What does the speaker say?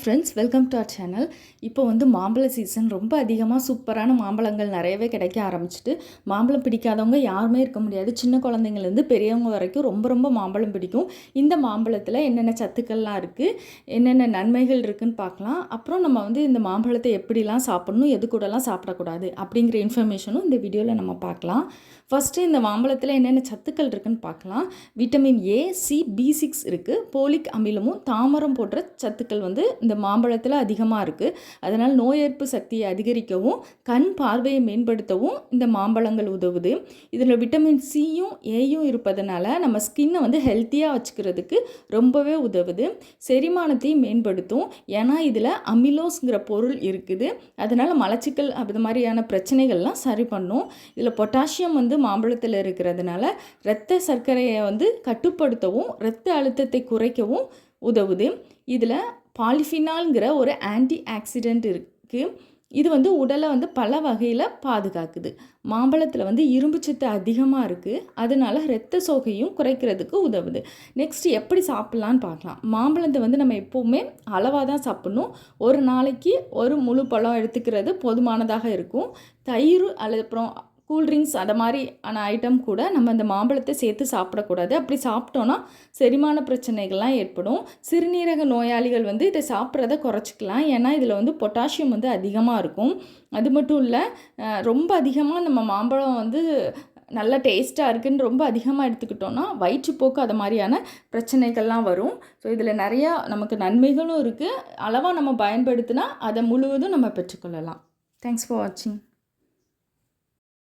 Friends welcome to our channel இப்போ வந்து மாம்பழ சீசன் ரொம்ப அதிகமாக சூப்பரான மாம்பழங்கள் நிறையவே கிடைக்க ஆரம்பிச்சிட்டு மாம்பழம் பிடிக்காதவங்க யாருமே இருக்க முடியாது. சின்ன குழந்தைங்கலேருந்து பெரியவங்க வரைக்கும் ரொம்ப ரொம்ப மாம்பழம் பிடிக்கும். இந்த மாம்பழத்தில் என்னென்ன சத்துக்கள்லாம் இருக்குது என்னென்ன நன்மைகள் இருக்குதுன்னு பார்க்கலாம். அப்புறம் நம்ம வந்து இந்த மாம்பழத்தை எப்படிலாம் சாப்பிடணும் எது கூடலாம் சாப்பிடக்கூடாது அப்படிங்கிற இன்ஃபர்மேஷனும் இந்த வீடியோவில் நம்ம பார்க்கலாம். ஃபஸ்ட்டு இந்த மாம்பழத்தில் என்னென்ன சத்துக்கள் இருக்குதுன்னு பார்க்கலாம். Vitamin A C B six இருக்குது போலிக் அமிலமும் தாமரம் போன்ற சத்துக்கள் வந்து இந்த மாம்பழத்தில் அதிகமாக இருக்குது அதனால் நோய் எதிர்ப்பு சக்தியை அதிகரிக்கவும் கண் பார்வையை மேம்படுத்தவும் இந்த மாம்பழங்கள் உதவுது. இதில் விட்டமின் சியும் ஏயும் இருப்பதனால நம்ம ஸ்கின்னை வந்து ஹெல்த்தியாக வச்சுக்கிறதுக்கு ரொம்பவே உதவுது. செரிமானத்தையும் மேம்படுத்தும். ஏன்னா இதில் அமிலோஸ்ங்கிற பொருள் இருக்குது. அதனால் மலச்சிக்கல் அது மாதிரியான பிரச்சனைகள்லாம் சரி பண்ணும். இதில் பொட்டாசியம் வந்து மாம்பழத்தில் இருக்கிறதுனால இரத்த சர்க்கரையை வந்து கட்டுப்படுத்தவும் இரத்த அழுத்தத்தை குறைக்கவும் உதவுது. இதில் பாலிஃபினால்ங்கிற ஒரு ஆன்டி ஆக்சிடெண்ட் இருக்குது இது வந்து உடலை வந்து பல வகையில் பாதுகாக்குது. மாம்பழத்தில் வந்து இரும்பு சத்து அதிகமாக இருக்குது அதனால இரத்த சோகையும் குறைக்கிறதுக்கு உதவுது. நெக்ஸ்ட் எப்படி சாப்பிட்லான்னு பார்க்கலாம். மாம்பழத்தை வந்து நம்ம எப்போவுமே அளவாக தான் சாப்பிட்ணும். ஒரு நாளைக்கு ஒரு முழு பழம் எடுத்துக்கிறது போதுமானதாக இருக்கும். தயிர் அல்லது அப்புறம் கூல்ட்ரிங்க்ஸ் அந்த மாதிரியான ஐட்டம் கூட நம்ம இந்த மாம்பழத்தை சேர்த்து சாப்பிடக்கூடாது. அப்படி சாப்பிட்டோன்னா செரிமான பிரச்சனைகள்லாம் ஏற்படும். சிறுநீரக நோயாளிகள் வந்து இதை சாப்பிட்றத குறைச்சிக்கலாம். ஏன்னா இதில் வந்து பொட்டாசியம் வந்து அதிகமாக இருக்கும். அது மட்டும் இல்லை ரொம்ப அதிகமாக நம்ம மாம்பழம் வந்து நல்ல டேஸ்ட்டாக இருக்குன்னு ரொம்ப அதிகமாக எடுத்துக்கிட்டோன்னா வயிற்றுப்போக்கு அது மாதிரியான பிரச்சனைகள்லாம் வரும். ஸோ இதில் நிறையா நமக்கு நன்மைகளும் இருக்குது அளவாக நம்ம பயன்படுத்தினா அதை முழுவதும் நம்ம பெற்றுக்கொள்ளலாம். தேங்க்ஸ் ஃபார் வாட்சிங்